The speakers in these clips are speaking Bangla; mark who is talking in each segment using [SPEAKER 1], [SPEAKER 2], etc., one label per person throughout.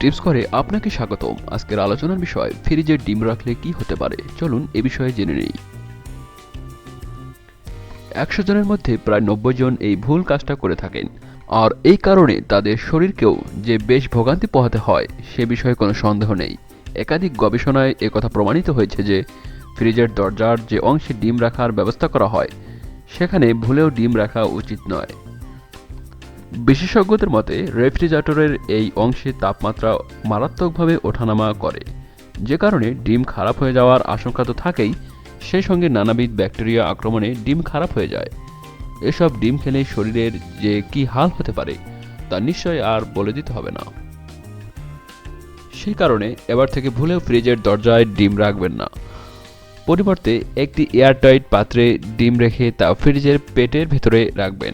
[SPEAKER 1] টিপস করে আপনাকে স্বাগতম। আজকের আলোচনার বিষয়, ফ্রিজে ডিম রাখলে কি হতে পারে? চলুন এ বিষয়ে জেনে নিই। একশো জনের মধ্যে প্রায় নব্বই জন এই ভুল কাজটা করে থাকেন। আর এই কারণে তাদের শরীরকেও যে বেশ ভোগান্তি পোহাতে হয়, সে বিষয়ে কোনো সন্দেহ নেই। একাধিক গবেষণায় একথা প্রমাণিত হয়েছে যে, ফ্রিজের দরজার যে অংশে ডিম রাখার ব্যবস্থা করা হয়, সেখানে ভুলেও ডিম রাখা উচিত নয়। বিশেষজ্ঞদের মতে, রেফ্রিজারেটরের এই অংশে তাপমাত্রা মারাত্মকভাবে ওঠানামা করে। যে কারণে ডিম খারাপ হয়ে যাওয়ার আশঙ্কা তো থাকেই, সেই সঙ্গে নানাবিধ ব্যাকটেরিয়া আক্রমণে ডিম খারাপ হয়ে যায়। এসব ডিম খেলে শরীরের যে কি হাল হতে পারে, তা নিশ্চয় আর বলে দিতে হবে না। সেই কারণে এবার থেকে ভুলেও ফ্রিজের দরজায় ডিম রাখবেন না। পরিবর্তে একটি এয়ারটাইট পাত্রে ডিম রেখে তা ফ্রিজের পেটের ভেতরে রাখবেন।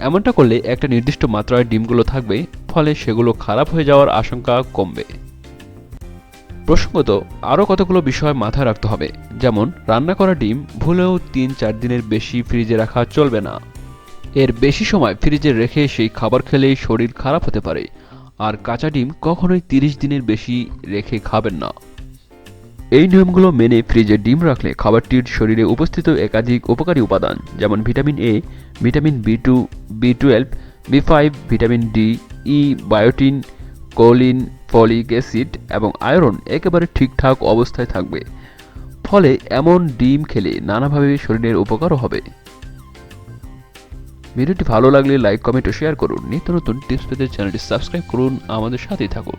[SPEAKER 1] এমনটা করলে একটা নির্দিষ্ট মাত্রায় ডিমগুলো থাকবে, ফলে সেগুলো খারাপ হয়ে যাওয়ার আশঙ্কা কমবে। প্রসঙ্গত, আরও কতগুলো বিষয় মাথায় রাখতে হবে, যেমন, রান্না করা ডিম ভুলেও তিন চার দিনের বেশি ফ্রিজে রাখা চলবে না। এর বেশি সময় ফ্রিজে রেখে সেই খাবার খেলেই শরীর খারাপ হতে পারে, আর কাঁচা ডিম কখনোই তিরিশ দিনের বেশি রেখে খাবেন না। এই নিয়মগুলো মেনে ফ্রিজে ডিম রাখলে খাবারটির শরীরে উপস্থিত একাধিক উপকারী উপাদান, যেমন vitamin A vitamin B two B twelve B five vitamin D E biotin choline folic acid এবং আয়রন একেবারে ঠিকঠাক অবস্থায় থাকবে। ফলে এমন ডিম খেলে নানাভাবে শরীরের উপকারও হবে। ভিডিওটি ভালো লাগলে লাইক, কমেন্ট ও শেয়ার করুন। নিত্য নতুন টিপস পেতে চ্যানেলটি সাবস্ক্রাইব করুন। আমাদের সাথেই থাকুন।